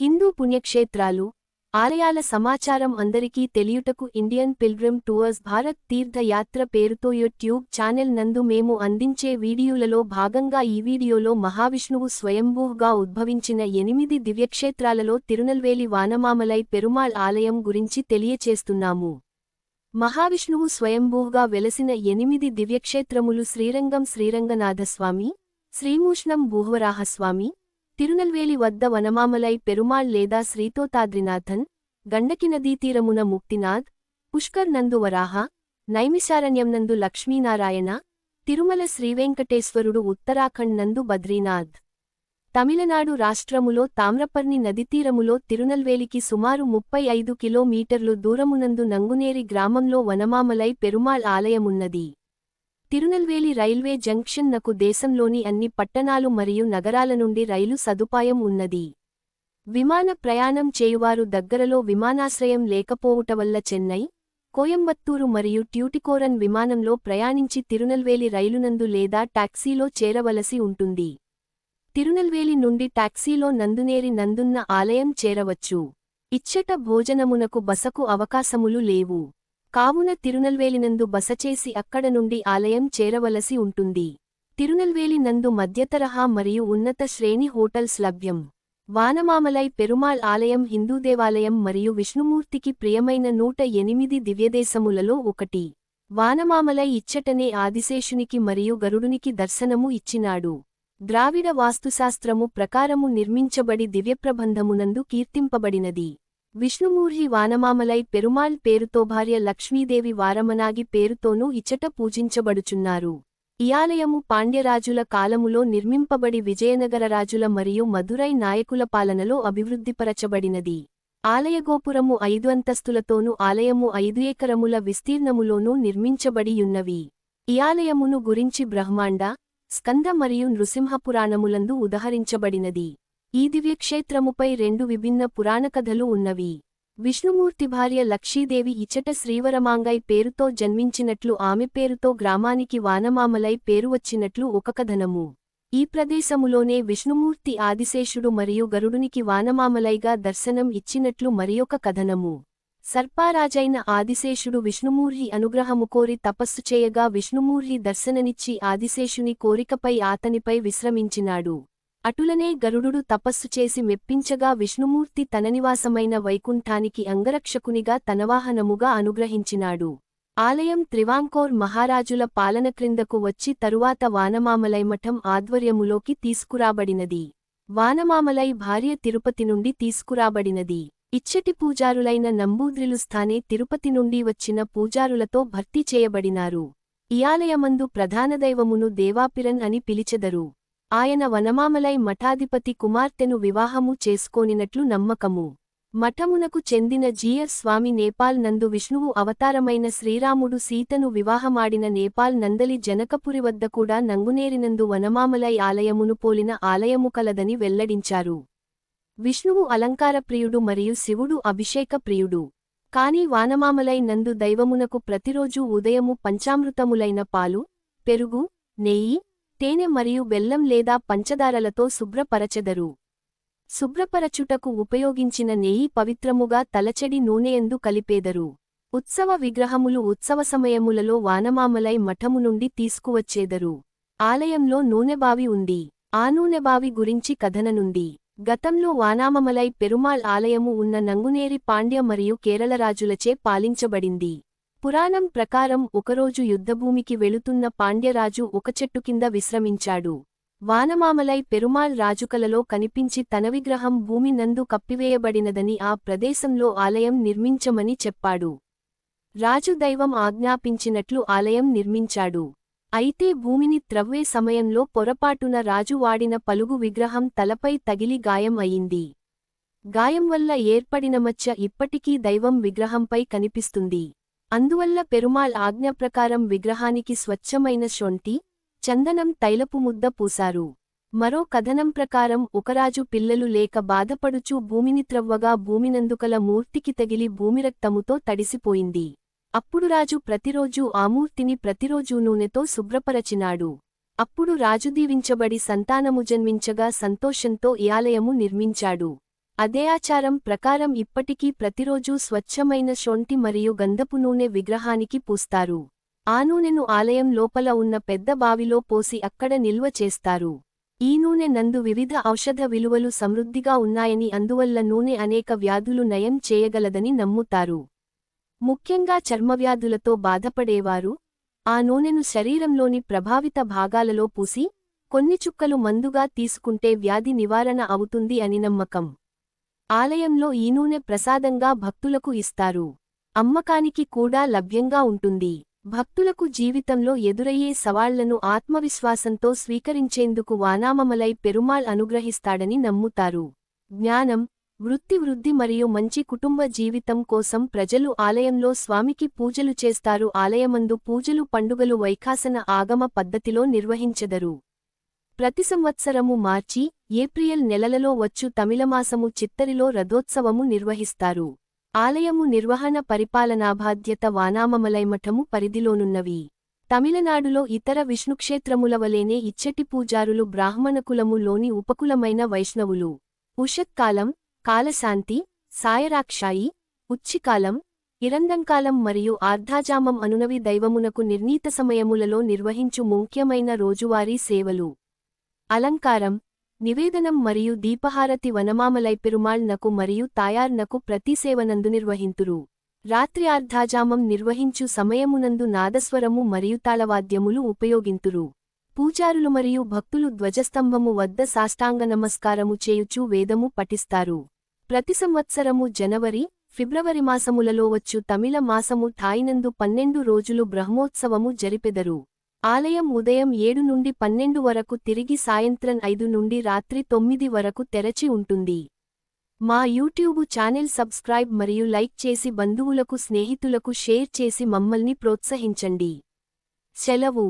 హిందూ పుణ్యక్షేత్రాలు ఆలయాల సమాచారం అందరికీ తెలియుటకు ఇండియన్ పిల్గ్రిమ్ టూర్స్ భారత్ తీర్థయాత్ర పేరుతో యూట్యూబ్ ఛానెల్ నందు మేము అందించే వీడియోలలో భాగంగా ఈ వీడియోలో మహావిష్ణువు స్వయంభూగా ఉద్భవించిన ఎనిమిది దివ్యక్షేత్రాలలో తిరునల్వేలి వానమామలై పెరుమాళ్ ఆలయం గురించి తెలియచేస్తున్నాము. మహావిష్ణువు స్వయంభూగా వెలసిన ఎనిమిది దివ్యక్షేత్రములు శ్రీరంగం శ్రీరంగనాథస్వామి శ్రీమూష్ణం భూహవరాహస్వామి తిరునల్వేలి వద్ద వనమామలై పెరుమాళ్ లేదా శ్రీతోతాద్రినాథన్ గండకి నదీతీరమున ముక్తినాథ్ పుష్కర్ నందు వరాహ నైమిషారణ్యం నందు లక్ష్మీనారాయణ తిరుమల శ్రీవెంకటేశ్వరుడు ఉత్తరాఖండ్ నందు బద్రీనాథ్. తమిళనాడు రాష్ట్రములో తామ్రపర్ణి నదితీరములో తిరునల్వేలికి సుమారు ముప్పై ఐదు కిలోమీటర్లు దూరమునందు నంగునేరి గ్రామంలో వనమామలై పెరుమాళ్ ఆలయమున్నది. తిరునల్వేలి రైల్వే జంక్షన్ నకు దేశంలోని అన్ని పట్టణాలు మరియు నగరాల నుండి రైలు సదుపాయం ఉన్నది. విమాన ప్రయాణం చేయువారు దగ్గరలో విమానాశ్రయం లేకపోవుట వల్ల చెన్నై కోయంబత్తూరు మరియు ట్యూటికోరన్ విమానంలో ప్రయాణించి తిరునల్వేలి రైలునందు లేదా టాక్సీలో చేరవలసి ఉంటుంది. తిరునల్వేలి నుండి టాక్సీలో నందునేరి నందున్న ఆలయం చేరవచ్చు. ఇచ్చట భోజనమునకు బసకు అవకాశములు లేవు. కావున తిరునల్వేలినందు బసచేసి అక్కడ నుండి ఆలయం చేరవలసి ఉంటుంది. తిరునల్వేలి నందు మధ్యతరహా మరియు ఉన్నత శ్రేణి హోటల్స్ లభ్యం. వానమామలై పెరుమాళ్ ఆలయం హిందూ దేవాలయం మరియు విష్ణుమూర్తికి ప్రియమైన నూట ఎనిమిది దివ్యదేశములలో ఒకటి. వానమామలై ఇచ్చటనే ఆదిశేషునికి మరియు గరుడునికి దర్శనము ఇచ్చినాడు. ద్రావిడ వాస్తుశాస్త్రము ప్రకారము నిర్మించబడి దివ్యప్రబంధమునందు కీర్తింపబడినది. విష్ణుమూర్హి వానమామలై పెరుమాళ్ పేరుతో భార్య లక్ష్మీదేవి వారమనాగి పేరుతోనూ ఇచ్చట పూజించబడుచున్నారు. ఈ ఆలయము పాండ్యరాజుల కాలములో నిర్మింపబడి విజయనగర రాజుల మరియు మధురై నాయకుల పాలనలో అభివృద్ధిపరచబడినది. ఆలయగోపురము ఐదు అంతస్తులతోనూ ఆలయము ఐదు ఏకరముల విస్తీర్ణములోనూ నిర్మించబడియున్నవి. ఈ ఆలయమును గురించి బ్రహ్మాండ స్కంద మరియు నృసింహపురాణములందు ఉదహరించబడినది. ఈ దివ్యక్షేత్రముపై రెండు విభిన్న పురాణకథలు ఉన్నవి. విష్ణుమూర్తి భార్య లక్షీదేవి ఇచట శ్రీవరమాంగై పేరుతో జన్మించినట్లు ఆమె పేరుతో గ్రామానికి వానమామలై పేరు వచ్చినట్లు ఒక కథనము. ఈ ప్రదేశములోనే విష్ణుమూర్తి ఆదిశేషుడు మరియు గరుడునికి వానమామలైగా దర్శనం ఇచ్చినట్లు మరియొక కథనము. సర్పారాజైన ఆదిశేషుడు విష్ణుమూర్హి అనుగ్రహము కోరి తపస్సు చేయగా విష్ణుమూర్హి దర్శననిచ్చి ఆదిశేషుని కోరికపై ఆతనిపై విశ్రమించినాడు. అటులనే గరుడు తపస్సు చేసి మెప్పించగా విష్ణుమూర్తి తననివాసమైన వైకుంఠానికి అంగరక్షకునిగా తనవాహనముగా అనుగ్రహించినాడు. ఆలయం త్రివాంకోర్ మహారాజుల పాలన క్రిందకు వచ్చి తరువాత వానమామలై మఠం ఆధ్వర్యములోకి తీసుకురాబడినది. వానమామలై భార్య తిరుపతి నుండి తీసుకురాబడినది. ఇచ్చటి పూజారులైన నంబూద్రిలు స్థానే తిరుపతి నుండి వచ్చిన పూజారులతో భర్తీ చేయబడినారు. ఈ ఆలయమందు ప్రధానదైవమును దేవాపిరన్ అని పిలిచెదరు. ఆయన వనమామలై మఠాధిపతి కుమార్తెను వివాహము చేసుకోనినట్లు నమ్మకము. మఠమునకు చెందిన జీయర్ స్వామి నేపాల్ నందు విష్ణువు అవతారమైన శ్రీరాముడు సీతను వివాహమాడిన నేపాల్ నందలి జనకపురి వద్ద కూడా నంగునేరినందు వనమామలై ఆలయమును పోలిన ఆలయము కలదని వెల్లడించారు. విష్ణువు అలంకారప్రియుడు మరియు శివుడు అభిషేక ప్రియుడు కాని వానమామలై నందు దైవమునకు ప్రతిరోజూ ఉదయము పంచామృతములైన పాలు పెరుగు నెయ్యి తేనె మరియు బెల్లం లేదా పంచదారలతో శుభ్రపరచెదరు. శుభ్రపరచుటకు ఉపయోగించిన నెయ్యి పవిత్రముగా తలచెడి నూనెయందు కలిపేదరు. ఉత్సవ విగ్రహములు ఉత్సవ సమయములలో వానమామలై మఠము నుండి తీసుకువచ్చేదరు. ఆలయంలో నూనెబావి ఉంది. ఆ నూనెబావి గురించి కథననుంది గతంలో వానామమలై పెరుమాళ్ ఆలయము ఉన్న నంగునేరి పాండ్య మరియు కేరళరాజులచే పాలించబడింది. పురాణం ప్రకారం ఒకరోజు యుద్ధభూమికి వెళుతున్న పాండ్యరాజు ఒక చెట్టు కింద విశ్రమించాడు. వానమామలై పెరుమాళ్ రాజుకలలో కనిపించి తన విగ్రహం భూమి నందు కప్పివేయబడినదని ఆ ప్రదేశంలో ఆలయం నిర్మించమని చెప్పాడు. రాజు దైవం ఆజ్ఞాపించినట్లు ఆలయం నిర్మించాడు. అయితే భూమిని త్రవ్వే సమయంలో పొరపాటున రాజు వాడిన పలుగు విగ్రహం తలపై తగిలి గాయం అయింది. గాయం వల్ల ఏర్పడిన మచ్చ ఇప్పటికీ దైవం విగ్రహంపై కనిపిస్తుంది. అందువల్ల పెరుమాళ్ ఆజ్ఞ ప్రకారం విగ్రహానికి స్వచ్ఛమైన శొంఠి చందనం తైలపు ముద్ద పూశారు. మరో కథనం ప్రకారం ఒకరాజు పిల్లలు లేక బాధపడుచూ భూమిని త్రవ్వగా భూమినందుకల మూర్తికి తగిలి భూమిరక్తముతో తడిసిపోయింది. అప్పుడు రాజు ప్రతిరోజూ ఆ మూర్తిని ప్రతిరోజూ నూనెతో శుభ్రపరచినాడు. అప్పుడు రాజు దీవించబడి సంతానము జన్మించగా సంతోషంతో ఈ ఆలయము నిర్మించాడు. అదే ఆచారం ప్రకారం ఇప్పటికీ ప్రతిరోజూ స్వచ్ఛమైన శొంటి మరియు గంధపు నూనె విగ్రహానికి పూస్తారు. ఆ నూనెను ఆలయం లోపల ఉన్న పెద్ద బావిలో పోసి అక్కడ నిల్వ చేస్తారు. ఈ నూనె నందు వివిధ ఔషధ విలువలు సమృద్ధిగా ఉన్నాయని అందువల్ల నూనె అనేక వ్యాధులు నయం చేయగలదని నమ్ముతారు. ముఖ్యంగా చర్మవ్యాధులతో బాధపడేవారు ఆ నూనెను శరీరంలోని ప్రభావిత భాగాలలో పూసి కొన్ని చుక్కలు మందుగా తీసుకుంటే వ్యాధి నివారణ అవుతుంది అని నమ్మకం. ఆలయంలో ఈ నూనె ప్రసాదంగా భక్తులకు ఇస్తారు. అమ్మకానికి కూడా లభ్యంగా ఉంటుంది. భక్తులకు జీవితంలో ఎదురయ్యే సవాళ్ళను ఆత్మవిశ్వాసంతో స్వీకరించేందుకు వానామమలై పెరుమాళ్ అనుగ్రహిస్తాడని నమ్ముతారు. జ్ఞానం వృత్తి వృద్ధి మరియు మంచి కుటుంబ జీవితం కోసం ప్రజలు ఆలయంలో స్వామికి పూజలు చేస్తారు. ఆలయమందు పూజలు పండుగలు వైఖాసన ఆగమ పద్ధతిలో నిర్వహించెదరు. ప్రతి సంవత్సరము మార్చి ఏప్రిల్ నెలలలో వచ్చు తమిళమాసము చిత్తరిలో రథోత్సవము నిర్వహిస్తారు. ఆలయము నిర్వహణ పరిపాలనాబాధ్యత వానామమలైమఠము పరిధిలోనున్నవి. తమిళనాడులో ఇతర విష్ణుక్షేత్రముల వలేనే ఇచ్చటి పూజారులు బ్రాహ్మణకులములోని ఉపకులమైన వైష్ణవులు. ఉషత్కాలం కాలశాంతి సాయరాక్షాయి ఉచ్చికాలం ఇరందంకాలం మరియు ఆర్ధాజామం అనునవి దైవమునకు నిర్ణీత సమయములలో నిర్వహించు ముఖ్యమైన రోజువారీ సేవలు. అలంకారం నివేదనం మరియు దీపహారతి వనమామలై పెరుమాళ్నకు మరియు తాయార్ నకు నిర్వహింతురు రాత్రి ఆర్ధాజామం నిర్వహించు సమయమునందు నాదస్వరము మరియు తాళవాద్యములు ఉపయోగింతురు. పూజారులు మరియు భక్తులు ధ్వజస్తంభము వద్ద సాష్టాంగ నమస్కారము చేయుచూ వేదము పఠిస్తారు. ప్రతి సంవత్సరము జనవరి ఫిబ్రవరి మాసములలో వచ్చు తమిళ మాసము థాయినందు పన్నెండు రోజులు బ్రహ్మోత్సవము జరిపెదరు. ఆలయం ఉదయం ఏడు నుండి పన్నెండు వరకు తిరిగి సాయంత్రం ఐదు నుండి రాత్రి తొమ్మిది వరకు తెరచి ఉంటుంది. మా యూట్యూబు ఛానెల్ సబ్స్క్రైబ్ మరియు లైక్ చేసి బంధువులకు స్నేహితులకు షేర్ చేసి మమ్మల్ని ప్రోత్సహించండి. సెలవు.